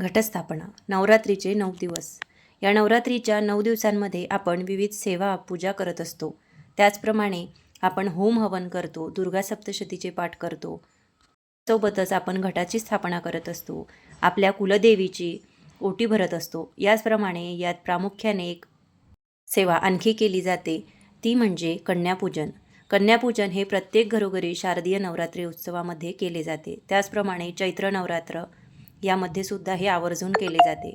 घटस्थापना नवरात्रीचे नऊ दिवस. या नवरात्रीच्या नऊ दिवसांमध्ये आपण विविध सेवा पूजा करत असतो. त्याचप्रमाणे आपण होम हवन करतो दुर्गा सप्तशतीचे पाठ करतो. सोबतच आपण घटाची स्थापना करत असतो. आपल्या कुलदेवीची ओटी भरत असतो. याचप्रमाणे यात प्रामुख्याने एक सेवा आणखी केली जाते. ती म्हणजे कन्यापूजन. कन्यापूजन हे प्रत्येक घरोघरी शारदीय नवरात्री उत्सवामध्ये केले जाते. त्याचप्रमाणे चैत्र नवरात्र यामध्ये सुद्धा हे आवर्जून केले जाते.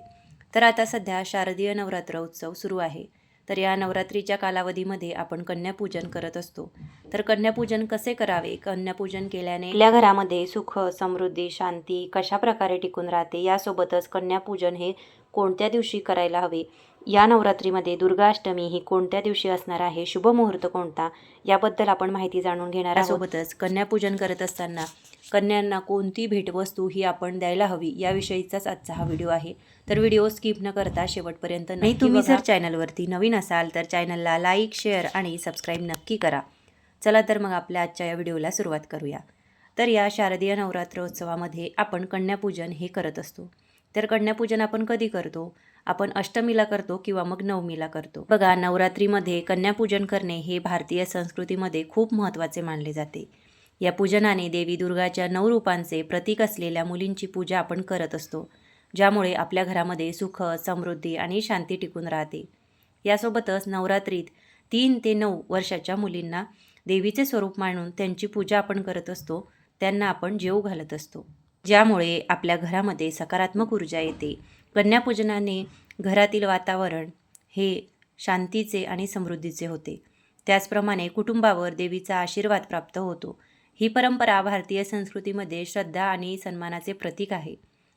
तर आता सध्या शारदीय नवरात्र उत्सव सुरू आहे. तर या नवरात्रीच्या कालावधीमध्ये आपण कन्यापूजन करत असतो. तर कन्यापूजन कसे करावे? कन्यापूजन केल्याने आपल्या घरामध्ये सुख समृद्धी शांती कशा प्रकारे टिकून राहते? यासोबतच कन्यापूजन हे कोणत्या दिवशी करायला हवे? या नवरात्रीमध्ये दुर्गाष्टमी ही कोणत्या दिवशी असणार आहे? शुभ मुहूर्त कोणता? याबद्दल आपण माहिती जाणून घेणार सोबतच कन्यापूजन करत असताना कन्यांना कोणती भेटवस्तू ही आपण द्यायला हवी याविषयीचाच आजचा हा व्हिडिओ आहे. तर व्हिडिओ स्किप न करता शेवटपर्यंत नाही तुम्ही जर चॅनलवरती नवीन असाल तर चॅनलला लाईक शेअर आणि सबस्क्राईब नक्की करा. चला तर मग आपल्या आजच्या या व्हिडिओला सुरुवात करूया. तर या शारदीय नवरात्रोत्सवामध्ये आपण कन्यापूजन हे करत असतो. तर कन्यापूजन आपण कधी करतो? आपण अष्टमीला करतो किंवा मग नवमीला करतो. बघा नवरात्रीमध्ये कन्यापूजन करणे हे भारतीय संस्कृतीमध्ये खूप महत्त्वाचे मानले जाते. या पूजनाने देवी दुर्गाच्या नऊ रूपांचे प्रतीक असलेल्या मुलींची पूजा आपण करत असतो ज्यामुळे आपल्या घरामध्ये सुख समृद्धी आणि शांती टिकून राहते. यासोबतच नवरात्रीत तीन ते नऊ वर्षाच्या मुलींना देवीचे स्वरूप मानून त्यांची पूजा आपण करत असतो त्यांना आपण जेव घालत असतो. ज्यामुळे आपल्या घरामध्ये सकारात्मक ऊर्जा येते कन्यापूजनाने घरातील वातावरण हे शांतीचे आणि समृद्धीचे होते. त्याचप्रमाणे कुटुंबावर देवीचा आशीर्वाद प्राप्त होतो. ही परंपरा भारतीय संस्कृतीमध्ये श्रद्धा आणि सन्मानाचे प्रतीक आहे.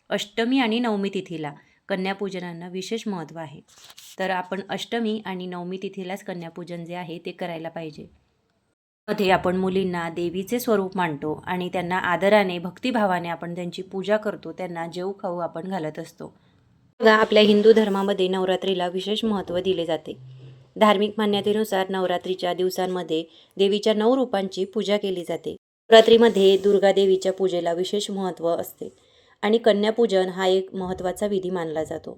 अष्टमी आणि नवमी तिथीला कन्यापूजनांना विशेष महत्त्व आहे. तर आपण अष्टमी आणि नवमी तिथीलाच कन्यापूजन जे आहे ते करायला पाहिजे. मध्ये आपण मुलींना देवीचे स्वरूप मांडतो आणि त्यांना आदराने भक्तिभावाने आपण त्यांची पूजा करतो त्यांना जेव खाऊ आपण घालत असतो. आपल्या हिंदू धर्मामध्ये नवरात्रीला विशेष महत्त्व दिले जाते. धार्मिक मान्यतेनुसार नवरात्रीच्या दिवसांमध्ये देवीच्या नऊ रूपांची पूजा केली जाते. नवरात्रीमध्ये दुर्गा देवीच्या पूजेला विशेष महत्त्व असते आणि कन्यापूजन हा एक महत्त्वाचा विधी मानला जातो.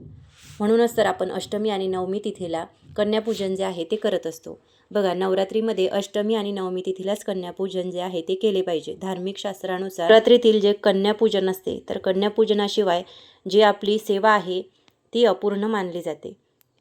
म्हणूनच तर आपण अष्टमी आणि नवमी तिथीला कन्यापूजन जे आहे ते करत असतो. बघा नवरात्रीमध्ये अष्टमी आणि नवमी तिथीलाच कन्यापूजन जे आहे ते केले पाहिजे. धार्मिक शास्त्रानुसार नवरात्रीतील जे कन्यापूजन असते तर कन्यापूजनाशिवाय जी आपली सेवा आहे ती अपूर्ण मानली जाते.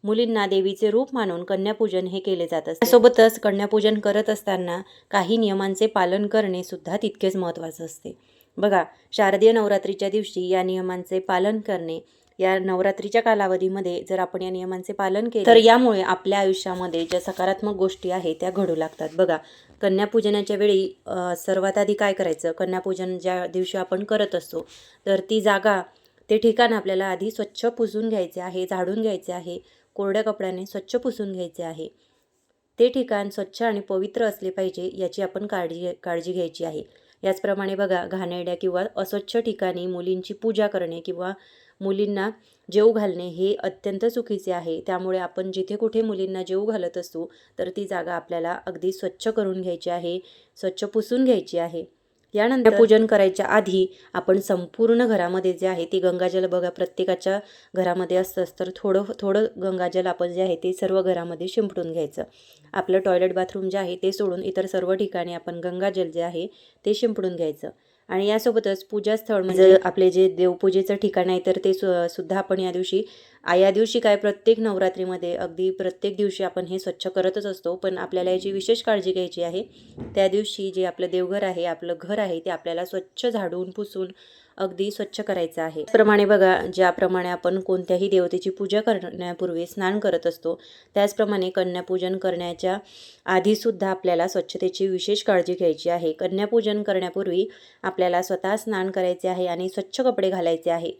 मुलींना देवीचे रूप मानून कन्यापूजन हे केले जात असते. सोबतच कन्यापूजन करत असताना काही नियमांचे पालन करणे सुद्धा तितकेच महत्त्वाचं असते. बघा शारदीय नवरात्रीच्या दिवशी या नियमांचे पालन करणे या नवरात्रीच्या कालावधीमध्ये जर आपण या नियमांचे पालन केले तर यामुळे आपल्या आयुष्यामध्ये ज्या सकारात्मक गोष्टी आहेत त्या घडू लागतात. बघा कन्यापूजनाच्या वेळी सर्वात आधी काय करायचं? कन्यापूजन ज्या दिवशी आपण करत असतो तर ती जागा ते ठिकाण आपल्याला आधी स्वच्छ पुसून घ्यायचे आहे झाडून घ्यायचे आहे कोरड्या कपड्याने स्वच्छ पुसून घ्यायचे आहे. ते ठिकाण स्वच्छ आणि पवित्र असले पाहिजे याची आपण काळजी काळजी घ्यायची आहे. याचप्रमाणे बघा घाणेरड्या किंवा अस्वच्छ ठिकाणी मुलींची पूजा करणे किंवा मुलींना जेव घालणे हे अत्यंत चुकीचे आहे. त्यामुळे आपण जिथे कुठे मुलींना जेव घालत असू तर ती जागा आपल्याला अगदी स्वच्छ करून घ्यायची आहे स्वच्छ पुसून घ्यायची आहे. यानंतर पूजन करायच्या आधी आपण संपूर्ण घरामध्ये जे आहे ते गंगाजल बघा प्रत्येकाच्या घरामध्ये असतंच तर थोडं थोडं गंगाजल आपण जे आहे ते सर्व घरामध्ये शिंपडून घ्यायचं. आपलं टॉयलेट बाथरूम जे आहे ते सोडून इतर सर्व ठिकाणी आपण गंगाजल जे आहे ते शिंपडून घ्यायचं. आणि यासोबतच पूजास्थळ म्हणजे आपले जे देवपूजेचं ठिकाण आहे तर ते सु सुद्धा आपण या दिवशी या दिवशी काय प्रत्येक नवरात्रीमध्ये अगदी प्रत्येक दिवशी आपण हे स्वच्छ करतच असतो. पण आपल्याला याची विशेष काळजी घ्यायची आहे. त्या दिवशी जे आपलं देवघर आहे आपलं घर आहे ते आपल्याला स्वच्छ झाडून पुसून अगदी स्वच्छ करायचं आहे. त्याप्रमाणे बघा ज्याप्रमाणे आपण कोणत्याही देवतेची पूजा करण्यापूर्वी स्नान करत असतो त्याचप्रमाणे कन्यापूजन करण्याच्या आधीसुद्धा आपल्याला स्वच्छतेची विशेष काळजी घ्यायची आहे. कन्यापूजन करण्यापूर्वी आपल्याला स्वतः स्नान करायचे आहे आणि स्वच्छ कपडे घालायचे आहे.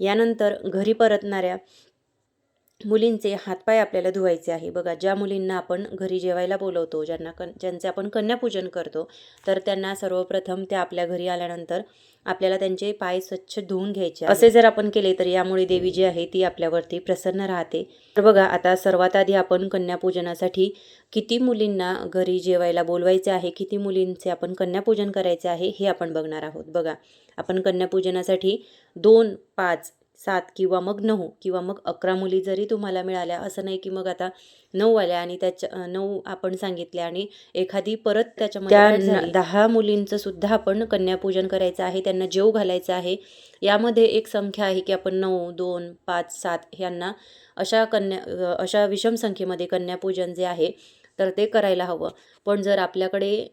यानंतर घरी परतणाऱ्या मुलींचे हातपाय आपल्याला धुवायचे आहे. बघा ज्या मुलींना आपण घरी जेवायला बोलवतो ज्यांना कन ज्यांचे आपण कन्यापूजन करतो तर त्यांना सर्वप्रथम त्या आपल्या घरी आल्यानंतर आपल्याला त्यांचे पाय स्वच्छ धुवून घ्यायचे असे जर आपण केले तर यामुळे देवी जी आहे ती आपल्यावरती प्रसन्न राहते. तर बघा आता सर्वात आधी आपण कन्यापूजनासाठी किती मुलींना घरी जेवायला बोलवायचे आहे किती मुलींचे आपण कन्यापूजन करायचे आहे हे आपण बघणार आहोत. बघा आपण कन्यापूजनासाठी दोन पाच सात किंवा मग नऊ किंवा मग अकरा मुली जरी तुम्हाला मिळाल्या असं नाही की मग आता नऊ आल्या आणि त्याच्या नऊ आपण सांगितल्या आणि एखादी परत त्याच्यामध्ये. दहा मुलींचं सुद्धा आपण कन्यापूजन करायचं आहे त्यांना जेव घालायचं आहे यामध्ये एक संख्या आहे की आपण नऊ दोन पाच सात ह्यांना अशा कन्या अशा विषम संख्येमध्ये कन्यापूजन जे आहे तर ते करायला हवं पण जर आपल्याकडे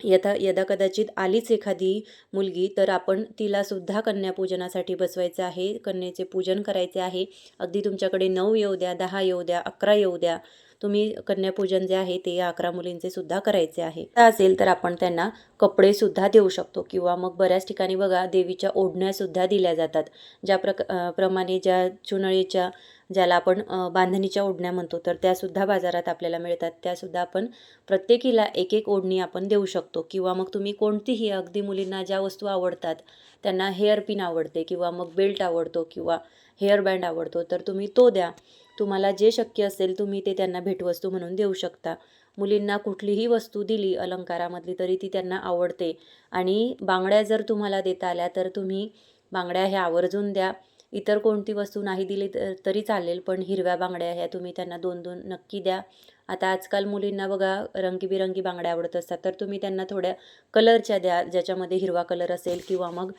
यथा यदा कदाचित आलीच एखादी मुलगी तर आपण तिला सुद्धा कन्यापूजनासाठी बसवायचं आहे कन्येचे पूजन करायचे आहे. अगदी तुमच्याकडे नऊ येऊ द्या दहा येऊ द्या अकरा येऊ द्या. तुम्ही कन्यापूजन जे आहे ते अकरा मुलींचे सुद्धा करायचे आहे. असेल तर आपण त्यांना कपडे सुद्धा देऊ शकतो किंवा मग बऱ्याच ठिकाणी बघा देवीच्या ओढण्या सुद्धा दिल्या जातात. ज्या प्रक प्रमाणे ज्या चुनळीच्या ज्याला आपण बांधणीच्या ओढण्या म्हणतो तर त्यासुद्धा बाजारात आपल्याला मिळतात. त्यासुद्धा आपण प्रत्येकीला एक एक ओढणी आपण देऊ शकतो. किंवा मग तुम्ही कोणतीही अगदी मुलींना ज्या वस्तू आवडतात त्यांना हेअर पिन आवडते किंवा मग बेल्ट आवडतो किंवा हेअरबँड आवडतो तर तुम्ही तो द्या. तुम्हाला जे शक्य असेल तुम्ही ते त्यांना भेटवस्तू म्हणून देऊ शकता. मुलींना कुठलीही वस्तू दिली अलंकारामधली तरी ती त्यांना आवडते. आणि बांगड्या जर तुम्हाला देता आल्या तर तुम्ही बांगड्या ह्या आवर्जून द्या. इतर कोणती वस्तू नाही दिली तर तरी चालेल पण हिरव्या बांगड्या ह्या तुम्ही त्यांना दोन दोन नक्की द्या. आता आजकाल मुलींना बघा रंगीबिरंगी बांगड्या आवडत असतात तर तुम्ही त्यांना थोड्या कलरच्या द्या ज्याच्यामध्ये हिरवा कलर असेल किंवा मग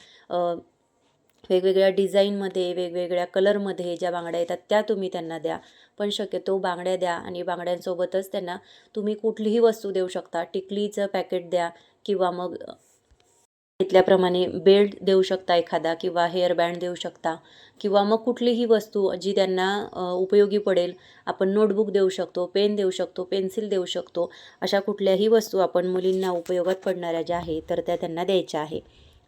वेगवेगळ्या डिझाईनमध्ये वेगवेगळ्या कलरमध्ये ज्या बांगड्या येतात त्या तुम्ही त्यांना द्या. पण शक्यतो बांगड्या द्या आणि बांगड्यांसोबतच त्यांना तुम्ही कुठलीही वस्तू देऊ शकता. टिकलीचं पॅकेट द्या किंवा मग घेतल्याप्रमाणे बेल्ट देऊ शकता एखादा किंवा हेअरबँड देऊ शकता किंवा मग कुठलीही वस्तू जी त्यांना उपयोगी पडेल आपण नोटबुक देऊ शकतो पेन देऊ शकतो पेन्सिल देऊ शकतो अशा कुठल्याही वस्तू आपण मुलींना उपयोगात पडणाऱ्या ज्या आहे तर त्या त्यांना द्यायच्या आहे.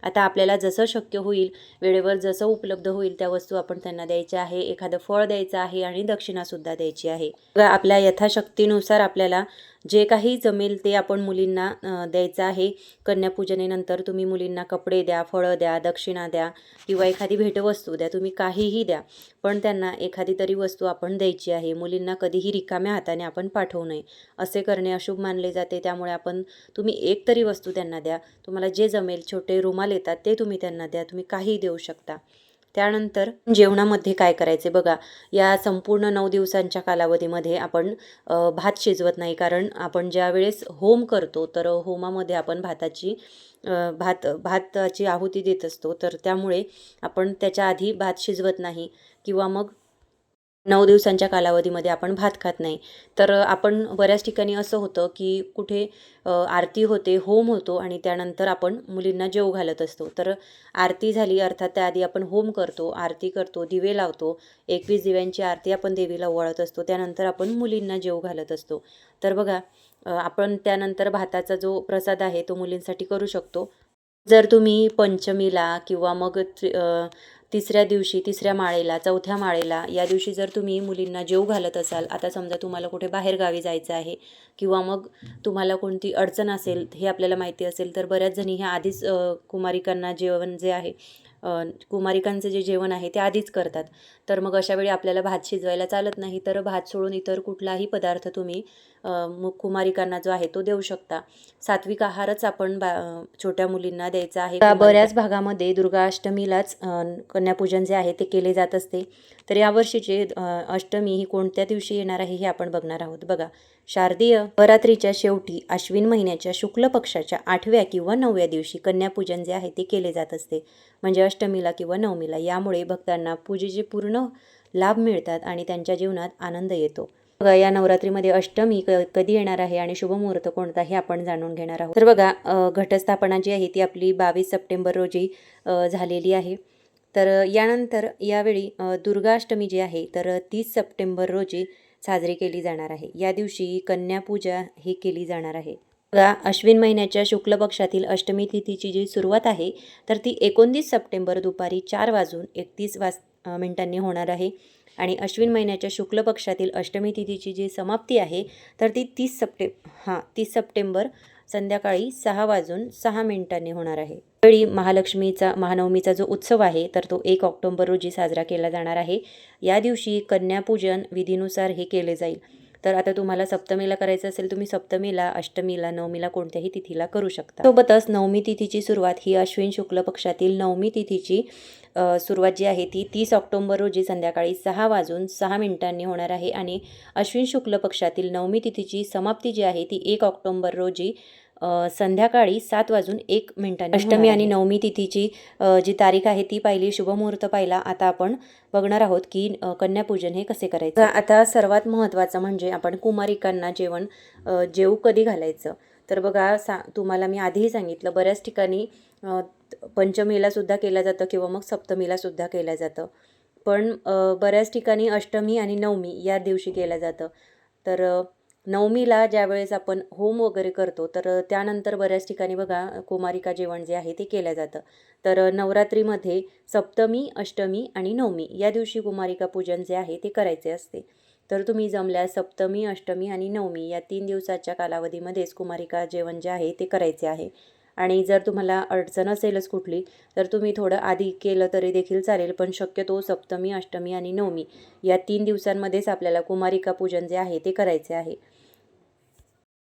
आता आपल्याला जसं शक्य होईल वेळेवर जसं उपलब्ध होईल त्या वस्तू आपण त्यांना द्यायच्या आहे एखादं फळ द्यायचं आहे आणि दक्षिणासुद्धा द्यायची आहे. आपल्या यथाशक्तीनुसार आपल्याला जे काही जमेल ते आपण मुलींना द्यायचं आहे. कन्यापूजनेनंतर तुम्ही मुलींना कपडे द्या फळं द्या दक्षिणा द्या किंवा एखादी भेटवस्तू द्या तुम्ही काहीही द्या. पण त्यांना एखादी तरी वस्तू आपण द्यायची आहे. मुलींना कधीही रिकाम्या हाताने आपण पाठवू नये. असे करणे अशुभ मानले जाते. त्यामुळे आपण तुम्ही एक तरी वस्तू त्यांना द्या. तुम्हाला जे जमेल छोटे रुमाल येतात ते तुम्ही त्यांना द्या. तुम्ही काहीही देऊ शकता. त्यानंतर जेवणामध्ये काय करायचे? बघा या संपूर्ण नऊ दिवसांच्या कालावधीमध्ये आपण भात शिजवत नाही. कारण आपण ज्या वेळेस होम करतो तर होमामध्ये आपण भाताची भात भाताची आहुती देत असतो. तर त्यामुळे आपण त्याच्या आधी भात शिजवत नाही. किंवा मग नऊ दिवसांच्या कालावधीमध्ये आपण भात खात नाही. तर आपण बऱ्याच ठिकाणी असं होतं की कुठे आरती होते होम होतो आणि त्यानंतर आपण मुलींना जेव घालत असतो. तर आरती झाली अर्थात त्याआधी आपण होम करतो आरती करतो दिवे लावतो. एकवीस दिव्यांची आरती आपण देवीला ओवाळत असतो त्यानंतर आपण मुलींना जेव घालत असतो. तर बघा आपण त्यानंतर भाताचा जो प्रसाद आहे तो मुलींसाठी करू शकतो. जर तुम्ही पंचमीला किंवा मग तिसऱ्या दिवशी तिसऱ्या माळेला चौथ्या माळेला या दिवशी जर तुम्ही मुलींना जेव घालत असाल आता समजा तुम्हाला कुठे बाहेरगावी जायचं आहे किंवा मग तुम्हाला कोणती अडचण असेल हे आपल्याला माहिती असेल तर बऱ्याच जणी ह्या आधीच कुमारिकांना जेवण जे आहे कुमारिकांचं जे जेवण आहे ते आधीच करतात. तर मग अशा वेळी आपल्याला भात शिजवायला चालत नाही तर भात सोडून इतर कुठलाही पदार्थ तुम्ही अ, कुमारिकांना जो आहे तो देऊ शकता. सात्विक आहारच आपण बा छोट्या मुलींना द्यायचा आहे. बऱ्याच भागामध्ये दुर्गा अष्टमीलाच कन्यापूजन जे आहे ते केले जात असते. तर यावर्षीचे अष्टमी ही कोणत्या दिवशी येणार आहे हे आपण बघणार आहोत. बघा शारदीय नवरात्रीच्या शेवटी अश्विन महिन्याच्या शुक्ल पक्षाच्या आठव्या किंवा नवव्या दिवशी कन्यापूजन जे आहे ते केले जात असते. म्हणजे अष्टमीला किंवा नवमीला यामुळे भक्तांना पूजेचे पूर्ण लाभ मिळतात आणि त्यांच्या जीवनात आनंद येतो. बघा या नवरात्रीमध्ये अष्टमी क कधी येणार आहे आणि शुभमुहूर्त कोणता हे आपण जाणून घेणार आहोत. तर बघा घटस्थापना जी आहे ती आपली बावीस सप्टेंबर रोजी झालेली आहे. तर यानंतर यावेळी दुर्गाष्टमी जी आहे तर तीस सप्टेंबर रोजी साजरी केली जाणार आहे. या दिवशी कन्यापूजा ही केली जाणार आहे. बघा अश्विन महिन्याच्या शुक्ल पक्षातील अष्टमी तिथीची जी सुरुवात आहे तर ती एकोणतीस सप्टेंबर दुपारी चार वाजून एकतीस वाज मिनिटांनी होणार आहे. आणि अश्विन महिन्याच्या शुक्ल पक्षातील अष्टमी तिथीची जी समाप्ती आहे तर ती तीस सप्टे हां तीस सप्टेंबर संध्याकाळी सहा वाजून सहा मिनिटांनी होणार आहे. वेळी महालक्ष्मीचा महानवमीचा जो उत्सव आहे तर तो एक ऑक्टोंबर रोजी साजरा केला जाणार आहे. या दिवशी कन्यापूजन विधीनुसार हे केले जाईल. तर आता तुम्हाला सप्तमीला करायचं असेल तुम्ही सप्तमीला अष्टमीला नवमीला कोणत्याही तिथीला करू शकता. सोबतच नवमी तिथीची सुरुवात ही अश्विन शुक्ल पक्षातील नवमी तिथीची सुरुवात जी आहे ती तीस ऑक्टोंबर रोजी संध्याकाळी सहा वाजून सहा मिनिटांनी होणार आहे आणि अश्विन शुक्ल पक्षातील नवमी तिथीची समाप्ती जी आहे ती एक ऑक्टोंबर रोजी संध्याकाळी सात वाजून एक मिनिटांनी अष्टमी आणि नवमी तिथीची जी तारीख आहे ती पाहिली शुभमुहूर्त पाहिला आता आपण बघणार आहोत की कन्यापूजन हे कसे करायचं. आता सर्वात महत्त्वाचं म्हणजे आपण कुमारिकांना जेवण जेवू कधी घालायचं? तर बघा सा तुम्हाला मी आधीही सांगितलं बऱ्याच ठिकाणी पंचमीला सुद्धा केलं जातं किंवा मग सप्तमीला सुद्धा केलं जातं. पण बऱ्याच ठिकाणी अष्टमी आणि नवमी या दिवशी केलं जातं. तर नवमीला ज्यावेळेस आपण होम वगैरे करतो तर त्यानंतर बऱ्याच ठिकाणी बघा कुमारिका जेवण जे आहे ते केलं जातं. तर नवरात्रीमध्ये सप्तमी अष्टमी आणि नवमी या दिवशी कुमारिका पूजन जे आहे ते करायचे असते. तर तुम्ही जमल्यास सप्तमी अष्टमी आणि नवमी या तीन दिवसाच्या कालावधीमध्येच कुमारिका जेवण जे आहे ते करायचे आहे. आणि जर तुम्हाला अडचण असेलच कुठली तर तुम्ही थोडं आधी केलं तरी देखील चालेल पण शक्यतो सप्तमी अष्टमी आणि नवमी या तीन दिवसांमध्येच आपल्याला कुमारिका पूजन जे आहे ते करायचे आहे.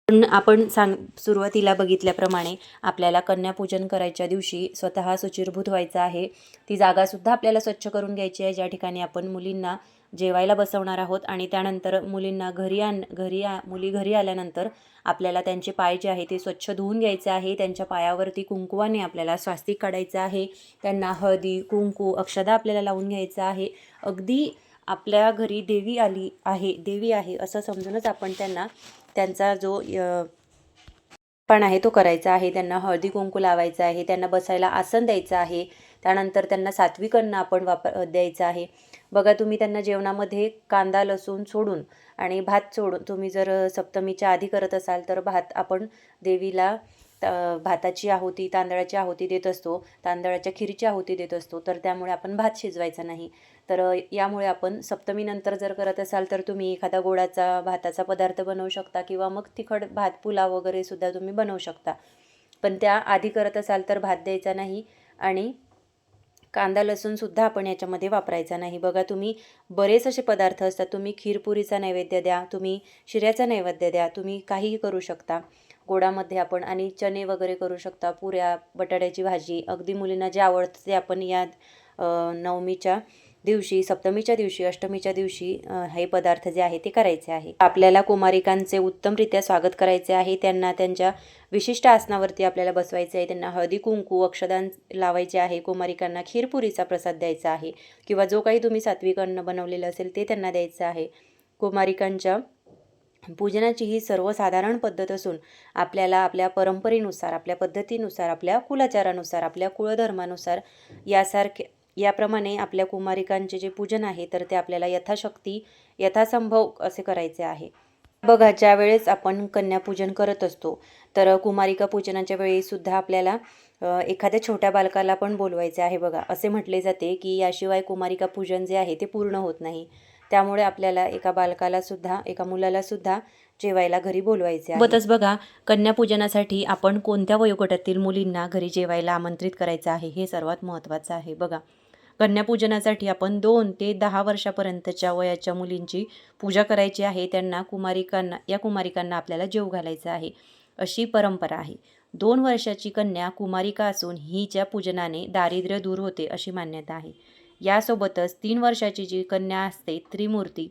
पण आपण सांग सुरुवातीला बघितल्याप्रमाणे आपल्याला कन्यापूजन करायच्या दिवशी स्वतः सुचिरभूत व्हायचं आहे. ती जागासुद्धा आपल्याला स्वच्छ करून घ्यायची आहे. ज्या ठिकाणी आपण मुलींना जेवायला बसवणार आहोत आणि त्यानंतर मुलींना घरी आण घरी आ मुली घरी आल्यानंतर आपल्याला त्यांचे पाय जे आहे ते स्वच्छ धुवून घ्यायचे आहे. त्यांच्या पायावरती कुंकुवाने आपल्याला स्वास्तिक काढायचं आहे. त्यांना हळदी कुंकू अक्षदा आपल्याला लावून घ्यायचं आहे. अगदी आपल्या घरी देवी आली आहे देवी आहे असं समजूनच आपण त्यांना त्यांचा जो पण आहे तो करायचा आहे. त्यांना हळदी कुंकू लावायचा आहे. त्यांना बसायला आसन द्यायचं आहे. त्यानंतर त्यांना सात्विकांना आपण वापर द्यायचं आहे. बघा तुम्ही त्यांना जेवणामध्ये कांदा लसूण सोडून आणि भात सोडून तुम्ही जर सप्तमीच्या आधी करत असाल तर भात आपण देवीला भाताची आहुती तांदळाची आहुती देत असतो. तांदळाच्या खिरीची आहुती देत असतो. तर त्यामुळे आपण भात शिजवायचा नाही. तर यामुळे आपण सप्तमीनंतर जर करत असाल तर तुम्ही एखादा गोडाचा भाताचा पदार्थ बनवू शकता किंवा मग तिखट भात पुलाव वगैरे सुद्धा तुम्ही बनवू शकता. पण त्या आधी करत असाल तर भात द्यायचा नाही आणि कांदा लसूणसुद्धा आपण याच्यामध्ये वापरायचा नाही. बघा तुम्ही बरेच असे पदार्थ असतात. तुम्ही खीरपुरीचा नैवेद्य द्या तुम्ही शिऱ्याचा नैवेद्य द्या तुम्ही काहीही करू शकता. गोडामध्ये आपण आणि चणे वगैरे करू शकता पुऱ्या बटाट्याची भाजी अगदी मुलींना जे आवडतं ते आपण या नवमीच्या दिवशी सप्तमीच्या दिवशी अष्टमीच्या दिवशी हे पदार्थ जे आहे ते करायचे आहे. आपल्याला कुमारिकांचे उत्तमरित्या स्वागत करायचे आहे. त्यांना त्यांच्या विशिष्ट आसनावरती आपल्याला बसवायचे आहे. त्यांना हळदी कुंकू अक्षदान लावायचे आहे. कुमारिकांना खीरपुरीचा प्रसाद द्यायचा आहे. किंवा जो काही तुम्ही सात्विक अन्न बनवलेलं असेल ते त्यांना द्यायचं आहे. कुमारिकांच्या पूजनाची ही सर्वसाधारण पद्धत असून आपल्याला आपल्या परंपरेनुसार आपल्या पद्धतीनुसार आपल्या कुलाचारानुसार आपल्या कुळधर्मानुसार यासारखे याप्रमाणे आपल्या कुमारिकांचे जे पूजन आहे तर ते आपल्याला यथाशक्ती यथासंभव असे करायचे आहे. बघा ज्या वेळेस आपण कन्यापूजन करत असतो तर कुमारिका पूजनाच्या वेळीसुद्धा आपल्याला एखाद्या छोट्या बालकाला पण बोलवायचे आहे बघा. असे म्हटले जाते की याशिवाय कुमारिका पूजन जे आहे ते पूर्ण होत नाही. त्यामुळे आपल्याला एका बालकाला सुद्धा एका मुलाला सुद्धा जेवायला घरी बोलवायचे सोबतच बघा कन्यापूजनासाठी आपण कोणत्या वयोगटातील मुलींना घरी जेवायला आमंत्रित करायचं आहे हे सर्वात महत्त्वाचं आहे बघा. कन्यापूजनासाठी आपण दोन ते दहा वर्षापर्यंतच्या वयाच्या मुलींची पूजा करायची आहे. त्यांना कुमारिकांना या कुमारिकांना आपल्याला जेव घालायचं आहे अशी परंपरा आहे. दोन वर्षाची कन्या कुमारिका असून हिच्या पूजनाने दारिद्र्य दूर होते अशी मान्यता आहे. यासोबतच तीन वर्षाची जी कन्या असते त्रिमूर्ती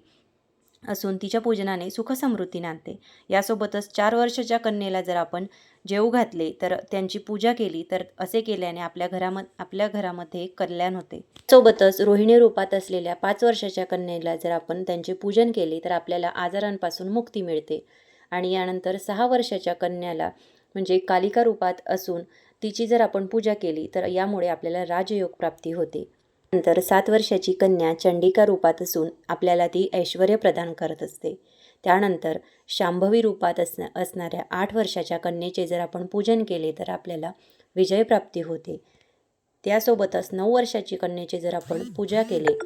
असून तिच्या पूजनाने सुखसमृद्धी नांदते यासोबतच चार वर्षाच्या कन्येला जर आपण जेवू घातले तर त्यांची पूजा केली तर असे केल्याने आपल्या घराम आपल्या घरामध्ये कल्याण होते. सोबतच रोहिणी रूपात असलेल्या पाच वर्षाच्या कन्येला जर आपण त्यांचे पूजन केले तर आपल्याला आजारांपासून मुक्ती मिळते. आणि यानंतर सहा वर्षाच्या कन्याला म्हणजे कालिका रूपात असून तिची जर आपण पूजा केली तर यामुळे आपल्याला राजयोग प्राप्ती होते. नंतर सात वर्षाची कन्या चंडिका रूपात असून आपल्याला ती ऐश्वर प्रदान करत असते. त्यानंतर शांभवी रूपात असण असणाऱ्या आठ वर्षाच्या कन्येचे जर आपण पूजन केले तर आपल्याला विजयप्राप्ती होते. त्यासोबतच नऊ वर्षाची कन्येचे जर आपण पूजा केले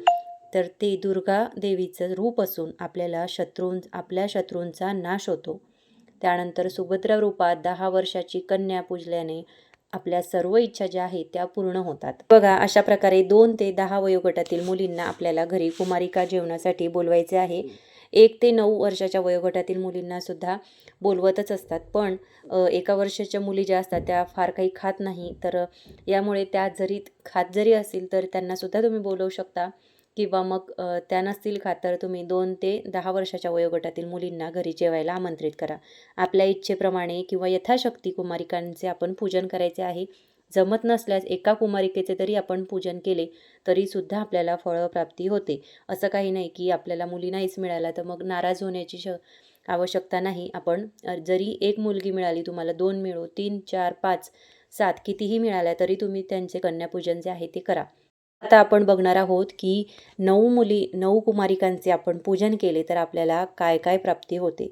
तर ते दुर्गा देवीचं रूप असून आपल्याला शत्रूं आपल्या शत्रूंचा नाश होतो. त्यानंतर सुभद्रा रूपात दहा वर्षाची कन्या पूजल्याने आपल्या सर्व इच्छा ज्या आहेत त्या पूर्ण होतात. बघा अशा प्रकारे दोन ते दहा वयोगटातील मुलींना आपल्याला घरी कुमारिका जेवणासाठी बोलवायचे आहे. एक ते नऊ वर्षाच्या वयोगटातील मुलींनासुद्धा बोलवतच असतात. पण एका वर्षाच्या मुली ज्या असतात त्या फार काही खात नाही. तर यामुळे त्या जरी खात जरी असतील तर त्यांनासुद्धा तुम्ही बोलवू शकता. किंवा मग त्या नसतील खात तर तुम्ही दोन ते दहा वर्षाच्या वयोगटातील मुलींना घरी जेवायला आमंत्रित करा. आपल्या इच्छेप्रमाणे किंवा यथाशक्ती कुमारिकांचे आपण पूजन करायचे आहे. जमत नसल्यास एका कुमारिकेचे तरी आपण पूजन केले तरीसुद्धा आपल्याला फळप्राप्ती होते. असं काही नाही की आपल्याला मुली नाहीच मिळाल्या तर मग नाराज होण्याची श आवश्यकता नाही. आपण जरी एक मुलगी मिळाली तुम्हाला दोन मिळो तीन चार पाच सात कितीही मिळाल्या तरी तुम्ही त्यांचे कन्यापूजन जे आहे ते करा. आता आपण बघणार आहोत की नऊ मुली नऊ कुमारिकांचे आपण पूजन केले तर आपल्याला काय काय प्राप्ती होते?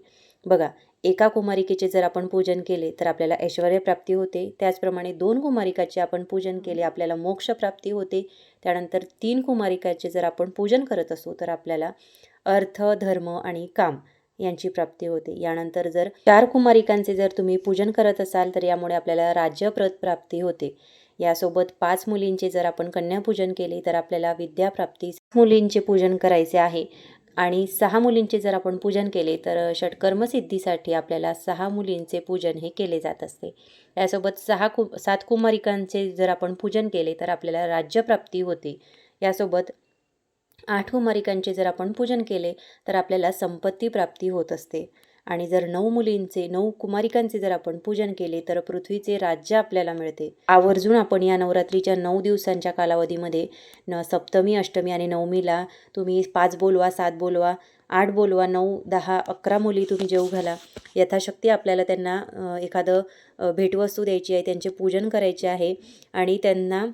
बघा एका कुमारिकेचे जर आपण पूजन केले तर आपल्याला ऐश्वर प्राप्ती होते. त्याचप्रमाणे दोन कुमारिकाचे आपण पूजन केले आपल्याला मोक्ष प्राप्ती होते. त्यानंतर तीन कुमारिकाचे जर आपण पूजन करत असू तर आपल्याला अर्थ धर्म आणि काम यांची प्राप्ती होते. यानंतर जर चार कुमारिकांचे जर तुम्ही पूजन करत असाल तर यामुळे आपल्याला राज्यप्रत प्राप्ती होते. यासोबत पाच मुलींचे जर आपण कन्यापूजन केले तर आपल्याला विद्याप्राप्ती मुलींचे पूजन करायचे आहे. आणि सहा मुलींचे जर आपण पूजन केले तर षटकर्मसिद्धीसाठी आपल्याला सहा मुलींचे पूजन हे केले जात असते. यासोबत सहा कु सात कुमारिकांचे जर आपण पूजन केले तर आपल्याला राज्यप्राप्ती होते. यासोबत आठ कुमारिकांचे जर आपण पूजन केले तर आपल्याला संपत्ती प्राप्ती होत असते. आणि जर नऊ मुलींचे नऊ कुमारिकांचे जर आपण पूजन केले तर पृथ्वीचे राज्य आपल्याला मिळते. आवर्जून आपण या नवरात्रीच्या नऊ दिवसांच्या कालावधीमध्ये न सप्तमी अष्टमी आणि नवमीला तुम्ही पाच बोलवा सात बोलवा आठ बोलवा नऊ दहा अकरा मुली तुम्ही जेऊ घाला. यथाशक्ती आपल्याला त्यांना एखादं भेटवस्तू द्यायची आहे त्यांचे पूजन करायचे आहे आणि त्यांना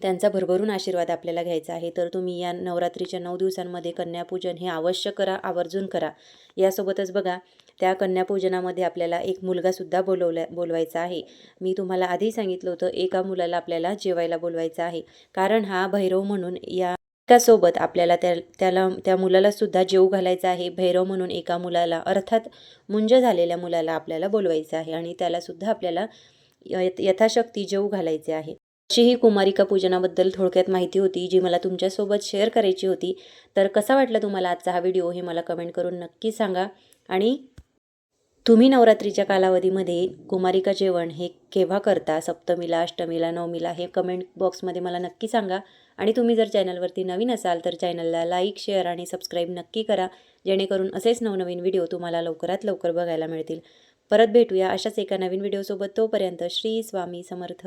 त्यांचा भरभरून आशीर्वाद आपल्याला घ्यायचा आहे. तर तुम्ही या नवरात्रीच्या नऊ दिवसांमध्ये कन्यापूजन हे अवश्य करा आवर्जून करा. यासोबतच बघा त्या कन्यापूजनामध्ये आपल्याला एक मुलगासुद्धा बोलवल्या बोलवायचा आहे. मी तुम्हाला आधी सांगितलं होतं एका मुलाला आपल्याला जेवायला बोलवायचं आहे. कारण हा भैरव म्हणून या एकासोबत आपल्याला त्या त्याला त्या मुलाला सुद्धा जेव घालायचा आहे. भैरव म्हणून एका मुलाला अर्थात मुंज झालेल्या मुलाला आपल्याला बोलवायचं आहे आणि त्यालासुद्धा आपल्याला यथाशक्ती जेव घालायचे आहे. अशी ही कुमारिका पूजनाबद्दल थोडक्यात माहिती होती जी मला तुमच्यासोबत शेअर करायची होती. तर कसा वाटला तुम्हाला आजचा हा व्हिडिओ हे मला कमेंट करून नक्की सांगा. आणि तुम्ही नवरात्रीच्या कालावधीमध्ये कुमारिका जेवण हे केव्हा करता? सप्तमीला अष्टमीला नवमीला हे कमेंट बॉक्समध्ये मला नक्की सांगा. आणि तुम्ही जर चॅनलवरती नवीन असाल तर चॅनलला लाईक शेअर आणि सबस्क्राईब नक्की करा. जेणेकरून असेच नवनवीन व्हिडिओ तुम्हाला लवकरात लवकर बघायला मिळतील. परत भेटूया अशाच एका नवीन व्हिडिओसोबत तोपर्यंत श्री स्वामी समर्थ.